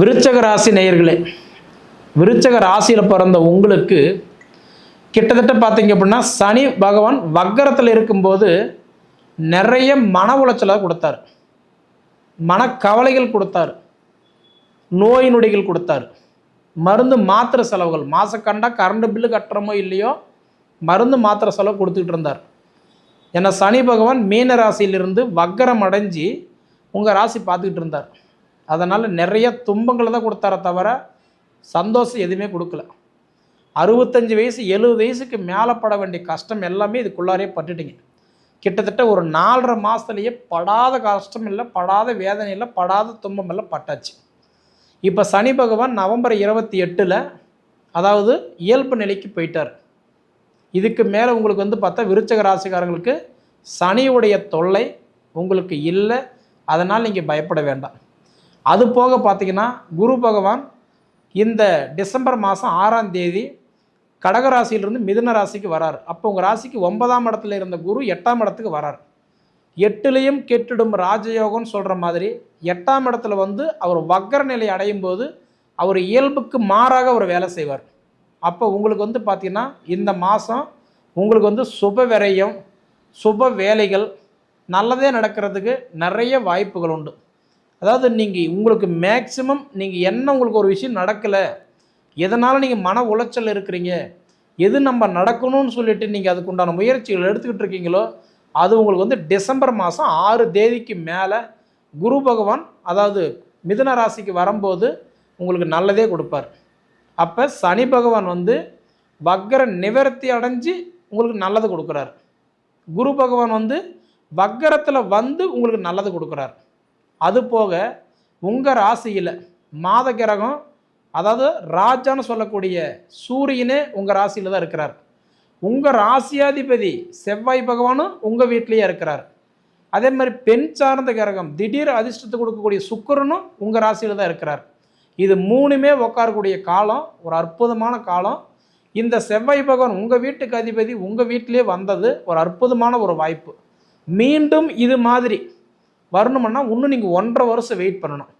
விருச்சக ராசி நேயர்களே விருச்சக ராசியில் பிறந்த உங்களுக்கு கிட்டத்தட்ட பார்த்தீங்க அப்படின்னா சனி பகவான் வக்கரத்தில் இருக்கும்போது நிறைய மன உளைச்சலை கொடுத்தார். மனக்கவலைகள் கொடுத்தார். நோய் நொடிகள் கொடுத்தார். மருந்து மாத்திரை செலவுகள் மாதக்கண்டா கரண்ட் பில்லு கட்டுறமோ இல்லையோ மருந்து மாத்திரை செலவு கொடுத்துக்கிட்டு இருந்தார். ஏன்னா சனி பகவான் மீன ராசியிலிருந்து வக்கரம் அடைஞ்சி உங்கள் ராசி பார்த்துக்கிட்டு இருந்தார். அதனால் நிறைய துன்பங்களை தான் கொடுத்தார தவிர சந்தோஷம் எதுவுமே கொடுக்கல. அறுபத்தஞ்சு வயசு எழுபது வயசுக்கு மேலே பட வேண்டிய கஷ்டம் எல்லாமே இதுக்குள்ளாரே பட்டுட்டீங்க. கிட்டத்தட்ட ஒரு நாலரை மாதத்துலேயே படாத கஷ்டம் இல்லை படாத வேதனை இல்லை படாத துன்பம் இல்லை பட்டாச்சு. இப்போ சனி பகவான் நவம்பர் இருபத்தி எட்டில் அதாவது இயல்பு நிலைக்கு போயிட்டார். இதுக்கு மேலே உங்களுக்கு வந்து பார்த்தா விருச்சக ராசிக்காரங்களுக்கு சனியுடைய தொல்லை உங்களுக்கு இல்லை அதனால் நீங்கள் பயப்பட வேண்டாம். அது போக பார்த்தீங்கன்னா குரு பகவான் இந்த டிசம்பர் மாதம் ஆறாம் தேதி கடக ராசியிலிருந்து மிதுன ராசிக்கு வரார். அப்போ உங்கள் ராசிக்கு ஒன்பதாம் இடத்துல இருந்த குரு எட்டாம் இடத்துக்கு வரார். எட்டுலேயும் கெட்டிடும் ராஜயோகம்னு சொல்கிற மாதிரி எட்டாம் இடத்துல வந்து அவர் வக்கர நிலை அடையும் போது அவர் இயல்புக்கு மாறாக அவர் வேலை செய்வார். அப்போ உங்களுக்கு வந்து பார்த்திங்கன்னா இந்த மாதம் உங்களுக்கு வந்து சுப விரயம் சுப வேலைகள் நல்லதே நடக்கிறதுக்கு நிறைய வாய்ப்புகள் உண்டு. அதாவது நீங்கள் உங்களுக்கு மேக்சிமம் நீங்கள் என்ன உங்களுக்கு ஒரு விஷயம் நடக்கலை எதனால் நீங்கள் மன உளைச்சல் இருக்கிறீங்க எது நம்ம நடக்கணும்னு சொல்லிட்டு நீங்கள் அதுக்குண்டான முயற்சிகள் எடுத்துக்கிட்டு இருக்கீங்களோ அது உங்களுக்கு வந்து டிசம்பர் மாதம் ஆறு தேதிக்கு மேலே குரு பகவான் அதாவது மிதுன ராசிக்கு வரும்போது உங்களுக்கு நல்லதே கொடுப்பார். அப்போ சனி பகவான் வந்து வக்கர நிவர்த்தி அடைஞ்சு உங்களுக்கு நல்லது கொடுக்குறார். குரு பகவான் வந்து வக்கரத்தில் வந்து உங்களுக்கு நல்லது கொடுக்குறார். அது போக உங்கள் ராசியில் மாத கிரகம் அதாவது ராஜான்னு சொல்லக்கூடிய சூரியனே உங்கள் ராசியில் தான் இருக்கிறார். உங்கள் ராசியாதிபதி செவ்வாய் பகவானும் உங்கள் வீட்லேயே இருக்கிறார். அதே மாதிரி பெண் சார்ந்த கிரகம் திடீர் அதிர்ஷ்டத்தை கொடுக்கக்கூடிய சுக்கரனும் உங்கள் ராசியில் தான் இருக்கிறார். இது மூணுமே உட்காரக்கூடிய காலம் ஒரு அற்புதமான காலம். இந்த செவ்வாய் பகவான் உங்கள் வீட்டுக்கு அதிபதி உங்கள் வீட்டிலே வந்தது ஒரு அற்புதமான ஒரு வாய்ப்பு. மீண்டும் இது மாதிரி வரணுமுன்னா இன்னும் நீங்கள் ஒன்றரை வருஷம் வெயிட் பண்ணணும்.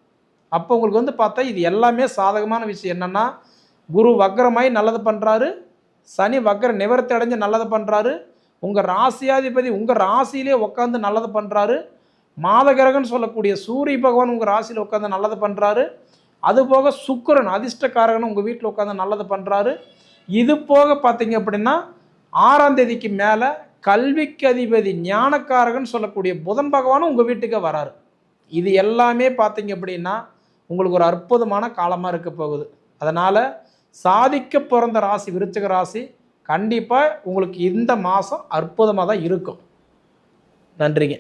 அப்போ உங்களுக்கு வந்து பார்த்தா இது எல்லாமே சாதகமான விஷயம் என்னென்னா குரு வக்கரமாய் நல்லது பண்ணுறாரு சனி வக்கர நிவர்த்தி அடைஞ்சு நல்லது பண்ணுறாரு உங்கள் ராசியாதிபதி உங்கள் ராசியிலே உட்காந்து நல்லது பண்ணுறாரு மாதகிரகன்னு சொல்லக்கூடிய சூரிய பகவான் உங்கள் ராசியில் உட்காந்து நல்லது பண்ணுறாரு அது போக சுக்கரன் அதிர்ஷ்டக்காரகன் உங்கள் வீட்டில் உட்காந்து நல்லது பண்ணுறாரு இது போக பார்த்தீங்க அப்படின்னா ஆறாம் தேதிக்கு மேலே கல்விக்கு அதிபதி ஞானக்காரகன் சொல்லக்கூடிய புதன் பகவானும் உங்கள் வீட்டுக்கு வராரு. இது எல்லாமே பார்த்தீங்க அப்படின்னா உங்களுக்கு ஒரு அற்புதமான காலமாக இருக்க போகுது. அதனால் சாதிக்க பிறந்த ராசி விருச்சிக ராசி கண்டிப்பாக உங்களுக்கு இந்த மாதம் அற்புதமாக தான் இருக்கும். நன்றிங்க.